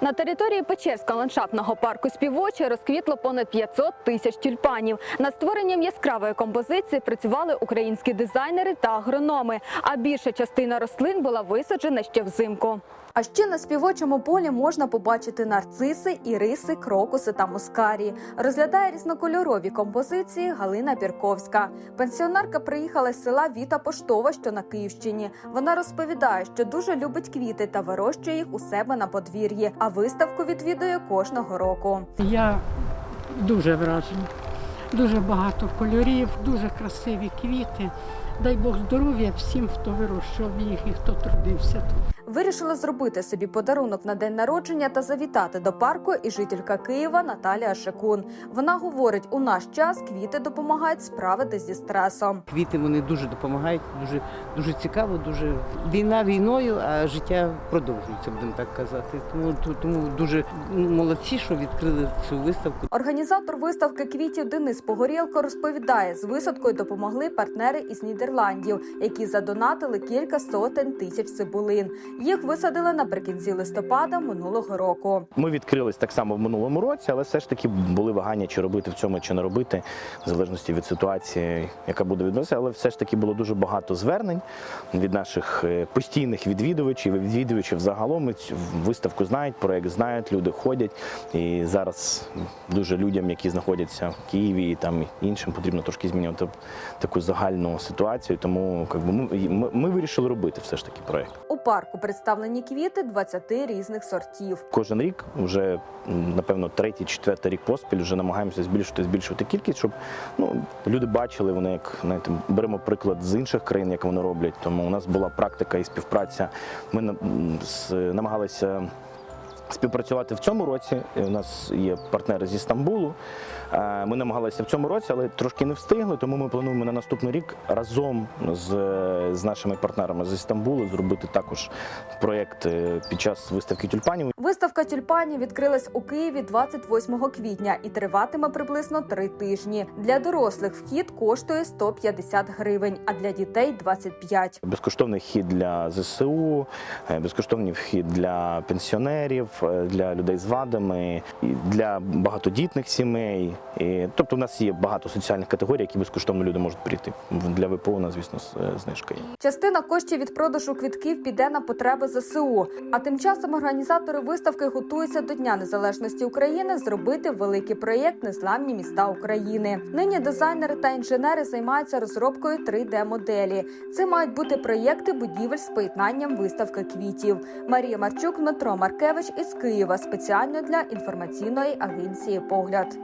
На території Печерського ландшафтного парку співочі розквітло понад 500 тисяч тюльпанів. Над створенням яскравої композиції працювали українські дизайнери та агрономи. А більша частина рослин була висаджена ще взимку. А ще на співочому полі можна побачити нарциси, іриси, крокуси та мускарії. Розглядає різнокольорові композиції Галина Бірковська. Пенсіонерка приїхала з села Віта Поштова, що на Київщині. Вона розповідає, що дуже любить квіти та вирощує їх у себе на подвір'ї. А виставку відвідує кожного року. Я дуже вражена. Дуже багато кольорів, дуже красиві квіти. Дай Бог здоров'я всім, хто вирощував їх і хто трудився тут. Вирішила зробити собі подарунок на день народження та завітати до парку і жителька Києва Наталія Шикун. Вона говорить, у наш час квіти допомагають справитись зі стресом. Квіти вони дуже допомагають, дуже дуже цікаво, дуже війна війною, а життя продовжується, будемо так казати. Тому тому дуже молодці, що відкрили цю виставку. Організатор виставки квітів Денис Погорєлко розповідає, з висадкою допомогли партнери із Нідерландів, які задонатили кілька сотень тисяч цибулин. Їх висадили наприкінці листопада минулого року. Ми відкрились так само в минулому році, але все ж таки були вагання, чи робити в цьому, чи не робити, в залежності від ситуації, яка буде відбуватися. Але все ж таки було дуже багато звернень від наших е, постійних відвідувачів, відвідувачів загалом. Виставку знають, проект знають, люди ходять. І зараз дуже людям, які знаходяться в Києві і там іншим, потрібно трошки змінювати таку загальну ситуацію. Тому якби ми, ми, ми вирішили робити все ж таки проект. У парку представлені квіти 20 різних сортів. Кожен рік, вже напевно, третій, четвертий рік поспіль, вже намагаємося збільшити, збільшувати кількість, щоб ну, люди бачили, вони як знаєте, беремо приклад з інших країн, як вони роблять. Тому у нас була практика і співпраця. Ми намагалися. Співпрацювати в цьому році. У нас є партнери зі Стамбулу. Е, Ми намагалися в цьому році, але трошки не встигли. Тому ми плануємо на наступний рік разом з, з нашими партнерами зі Стамбулу зробити також проєкт е, під час виставки тюльпанів. Виставка тюльпанів відкрилась у Києві 28 квітня і триватиме приблизно три тижні. Для дорослих вхід коштує 150 гривень, а для дітей 25. Безкоштовний вхід для ЗСУ, е, безкоштовний вхід для пенсіонерів, для людей з вадами, і для багатодітних сімей. І, тобто, у нас є багато соціальних категорій, які безкоштовно люди можуть прийти. Для ВПО у нас, звісно, е, знижка є. Частина коштів від продажу квітків піде на потреби ЗСУ. А тим часом організатори виставки готуються до Дня Незалежності України зробити великий проєкт Незламні міста України. Нині дизайнери та інженери займаються розробкою 3D-моделі. Це мають бути проєкти будівель з поєднанням виставки квітів. Марія Марчук, Дмитро Маркевич із Києва спеціально для інформаційної агенції Погляд.